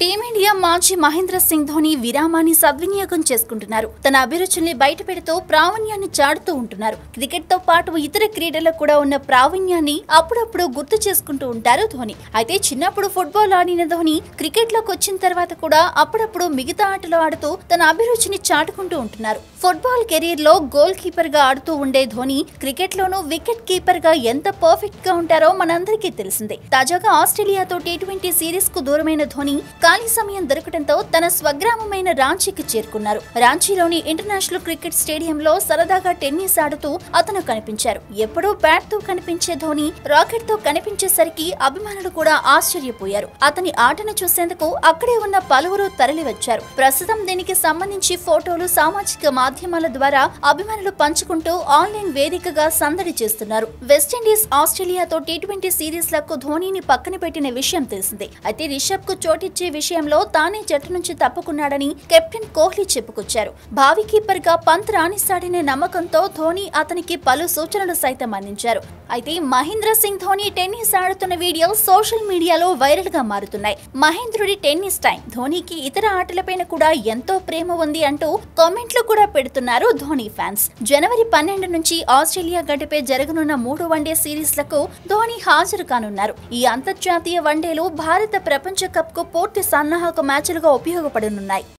Team India మాజీ మహేంద్ర సింగ్ ధోని విరామాన్ని సద్వినియోగం చేసుకుంటున్నారు. తన అభిరుచుల్ని బయట పెడుతూ ప్రావీణ్యాన్ని చాడుతూ ఉంటున్నారు. క్రికెట్తో పాటు ఇతర క్రీడల్లో కూడా ఉన్న ప్రావీణ్యాన్ని అప్పుడప్పుడు గుర్తు చేసుకుంటూ ఉంటారు ధోని. అయితే చిన్నప్పుడు ఫుట్బాల్ ఆడిన ధోని క్రికెట్లోకి వచ్చిన తర్వాత కూడా అప్పుడప్పుడు మిగతా ఆటలు ఆడుతూ తన అభిరుచిని చాటుకుంటూ ఉంటున్నారు. ఫుట్బాల్ కెరీర్లో గోల్ కీపర్గా ఆడుతూ ఉండే ధోని క్రికెట్ లోనూ వికెట్ కీపర్గా ఎంత పర్ఫెక్ట్గా ఉంటారో మనందరికీ తెలిసిందే. తాజాగా ఆస్ట్రేలియాతో టీ ట్వంటీ సిరీస్కు దూరమైన ధోని ఖాళీ సమయం దొరకడంతో తన స్వగ్రామమైన రాంచీకి చేరుకున్నారు. రాంచీలోని ఇంటర్నేషనల్ క్రికెట్ స్టేడియంలో సరదాగా టెన్నిస్ ఆడుతూ అతను కనిపించారు. ఎప్పుడూ బ్యాట్తో కనిపించే ధోని రాకెట్తో కనిపించేసరికి అభిమానులు కూడా ఆశ్చర్యపోయారు. అతని ఆటను చూసేందుకు అక్కడే ఉన్న పలువురు తరలివచ్చారు. ప్రస్తుతం దీనికి సంబంధించి ఫోటోలు సామాజిక మాధ్యమాల ద్వారా అభిమానులు పంచుకుంటూ ఆన్లైన్ వేదికగా సందడి చేస్తున్నారు. వెస్టిండీస్ ఆస్ట్రేలియాతో టీ ట్వంటీ సిరీస్లకు ధోనీని పక్కన పెట్టిన విషయం తెలిసిందే. అయితే రిషబ్కు చోటిచ్చే విషయంలో తానే జట్టు నుంచి తప్పుకున్నాడని కెప్టెన్ కోహ్లీ చెప్పుకొచ్చారు. భావి కీపర్గా పంత్ రాణిస్తాడనే నమ్మకంతో ధోని అతనికి పలు సూచనలు సైతం అందించారు. అయితే మహేంద్ర సింగ్ ధోని టెన్నిస్ ఆడుతున్న వీడియో సోషల్ మీడియాలో వైరల్గా మారుతున్నాయి. మహేంద్రుడి టెన్నిస్ టైం ధోనికి ఇతర ఆటలపైన కూడా ఎంతో ప్రేమ ఉంది అంటూ కామెంట్లు కూడా పెడుతున్నారు ధోని ఫ్యాన్స్. జనవరి పన్నెండు నుంచి ఆస్ట్రేలియా గడిపే జరగనున్న మూడు వన్డే సిరీస్లకు ధోని హాజరు కానున్నారు. ఈ అంతర్జాతీయ వన్డేలు భారత ప్రపంచ కప్కు పూర్తి సన్నాహక మ్యాచ్లుగా ఉపయోగపడనున్నాయి.